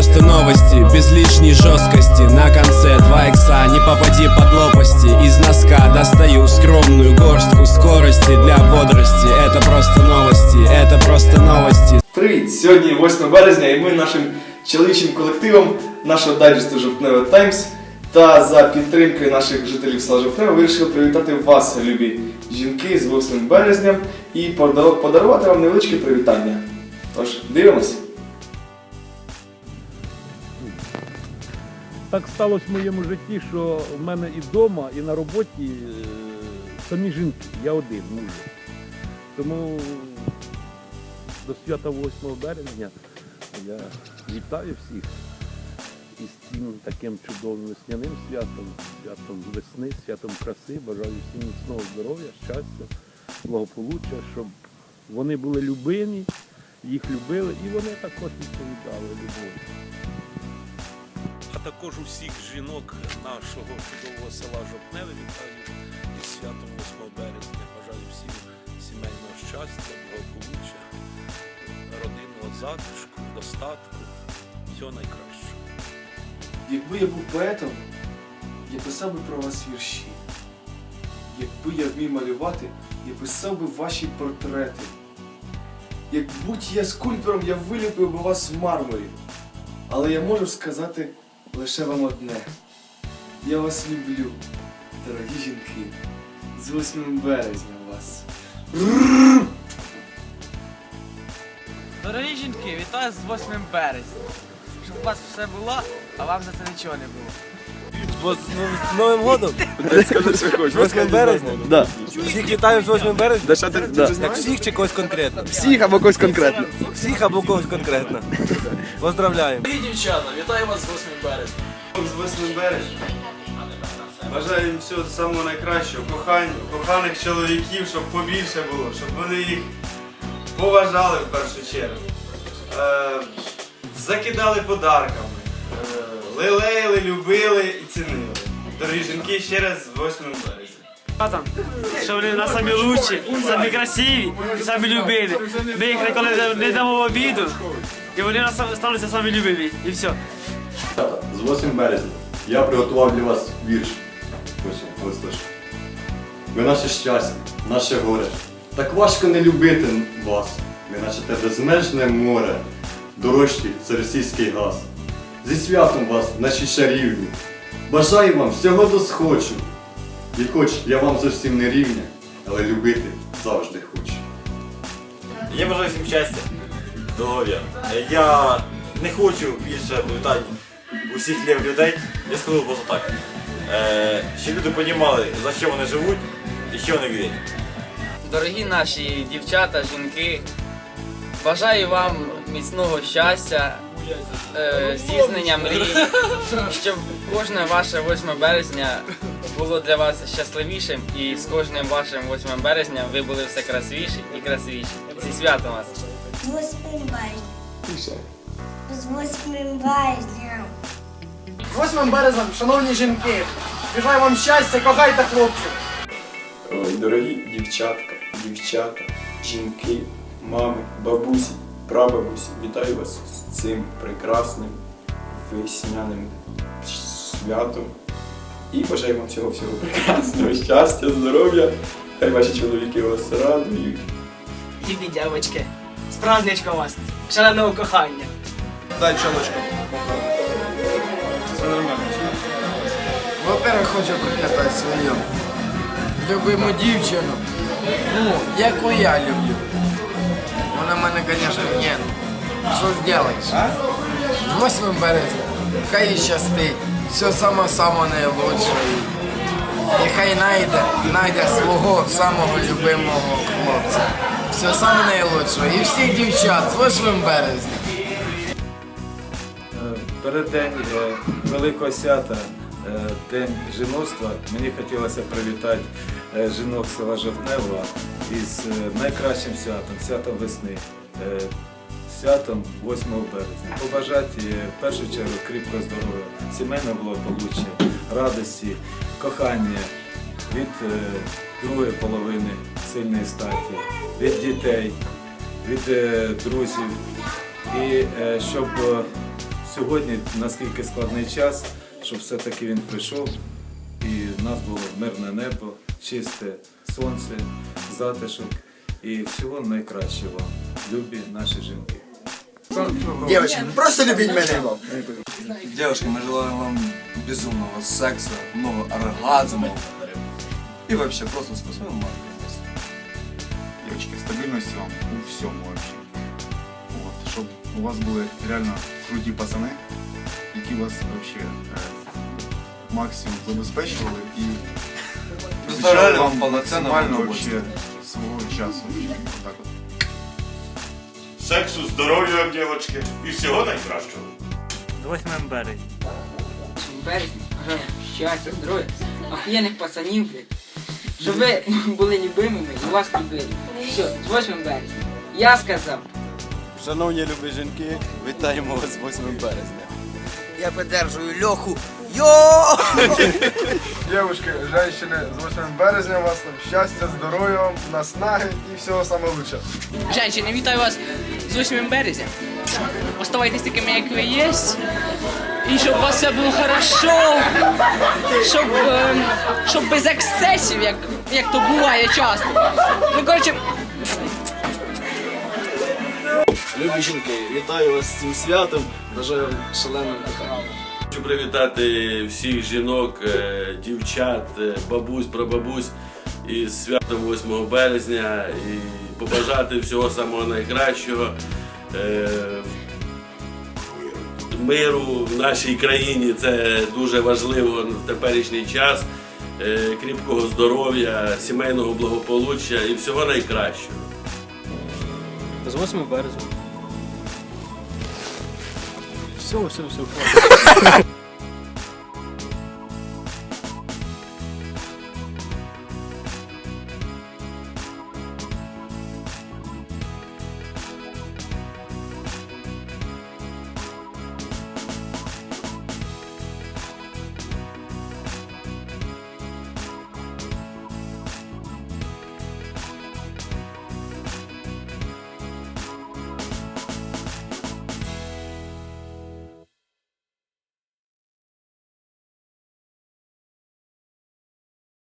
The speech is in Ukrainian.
просто новости Без лишней жесткости На конце два икса Не попади под лопасти Из носка достаю скромную горстку скорости для бодрости Это просто новости Это просто новости Привіт! Сьогодні 8 березня, і ми нашим чоловічим колективом нашого дайджесту Жовтневе Таймс та за підтримкою наших жителів села Жовтневе вирішили привітати вас, любі жінки, з 8 березня і подарувати вам невеличке привітання. Тож, дивимось. Так сталося в моєму житті, що в мене і вдома, і на роботі е, самі жінки. Я один муж. Тому до свята 8 березня я вітаю всіх із цим таким чудовим весняним святом, святом весни, святом краси. Бажаю всім міцного здоров'я, щастя, благополуччя, щоб вони були любимі, їх любили, і вони також відповідали любові. Також усіх жінок нашого чудового села Жовтневе вітаю із святом 8 березня. Бажаю всім сімейного щастя, благополуччя, родинного затишку, достатку, всього найкращого. Якби я був поетом, я писав би про вас вірші. Якби я вмів малювати, я писав би ваші портрети. Як будь я скульптором, я виліпив би вас в мармурі. Але я можу сказати лише вам одне. Я вас люблю, дорогі жінки. З 8 березня вас. Дорогі жінки, вітаю з 8 березня. Щоб у вас все було, а вам за це нічого не було. З Новим годом! Скажи, що хочеш. 8 березня? Да. Всіх вітаю з 8 березня? Да, що ти, да. Як всіх чи когось конкретно? Всіх або когось конкретно. Всіх або когось конкретно. Поздравляємо. Дорогі дівчата, вітаю вас з 8 березня. З 8 березня. Бажаю їм всього самого найкращого, кохань, коханих чоловіків, щоб побільше було, щоб вони їх поважали в першу чергу. Е, закидали подарками, е, лелеяли, любили і цінили. Дорогі жінки, ще раз з 8 березня. Що вони нас самі лучші, самі красиві, самі любимі. Ми їх ніколи не дамо в обіду, і вони нас стануться самі любимі. І все. З 8 березня я приготував для вас вірш. Ось. Ви наше щастя, наше горе. Так важко не любити вас. Ви наче те безмежне море, дорожчий це російський газ. Зі святом вас, наші шарівні. Бажаю вам всього досхочу. І хоч я вам зовсім не рівня, але любити завжди хочу. Я бажаю всім щастя, здоров'я. Я не хочу більше привітань усіх лів людей. Я скажу просто так. Е, щоб люди розуміли, за що вони живуть і що вони вірять. Дорогі наші дівчата, жінки, бажаю вам міцного щастя, е, здійснення мрій, щоб кожне ваше 8 березня було для вас щасливішим і з кожним вашим 8 березня ви були все красивіші і красивіші. Зі святом вас! З 8 березня. З 8 березня. 8 березня, шановні жінки, бажаю вам щастя, кохайте хлопців. Ой, дорогі дівчатка, дівчата, жінки, мами, бабусі, прабабусі, вітаю вас з цим прекрасним весняним святом. І бажаю вам всього всього прекрасного, щастя, здоров'я. Хай ваші чоловіки вас радують. Любі дівчатки, з праздничком вас, шаленого кохання! Дай чолочку. Все нормально. Во-первых, хочу привітати свою любиму дівчину. Ну, яку я люблю. Вона мене, звісно, ні. Що зробиш? З 8 березня. Хай їй щастить. Все саме саме найлучше. І хай знайде, знайде свого самого любимого хлопця. Все саме найлучше. І всіх дівчат з 8 березня. Переддень е, Великого свята, е, День жіноцтва, мені хотілося привітати е, жінок села Жовтнева із е, найкращим святом, святом весни, е, святом 8 березня. Побажати в першу чергу кріпкого здоров'я, сімейного благополуччя, радості, кохання від е, другої половини сильної статі, від дітей, від е, друзів. І е, щоб сьогодні, наскільки складний час, щоб все-таки він прийшов і в нас було мирне небо, чисте сонце, затишок і всього найкращого, любі наші жінки. Дівчатки, просто любіть мене. Девушки, мы желаем вам безумного секса, много оргазмов. И вообще просто с 8 марта. Девочки, стабильности вам у всем вообще. Вот, щоб у вас були реально круті пацани, які вас вообще е, максимум забезпечували і Доставляли вам вам повноцінне максимально вообще свого часу. Так от. Сексу, здоров'я, дівчатки, і всього найкращого. 8 березня. березні. Бажаю щастя, здоров'я, охуєнних пацанів, блядь. Щоб ви були любимими і вас любили. Все, з 8 березня. Я сказав. Шановні любі жінки, вітаємо вас з 8 березня. Я подержую Льоху. Йо! Девушки, женщины, с 8 березня вас там щастя, здоров'я вам, наснаги і всього самого лучшого. Женщини, вітаю вас з 8 березня. Оставайтесь такими, як ви є. І щоб у вас все було хорошо. Щоб, ем, щоб без ексцесів, як, як то буває часто. Ну, коротше, Любі жінки, вітаю вас з цим святом. Бажаю вам шаленого кохання. Хочу привітати всіх жінок, е, дівчат, е, бабусь, прабабусь із святом 8 березня і побажати всього самого найкращого. е, Миру в нашій країні це дуже важливо в теперішній час. Кріпкого здоров'я, сімейного благополуччя і всього найкращого. з 8 березня. Все, все, все.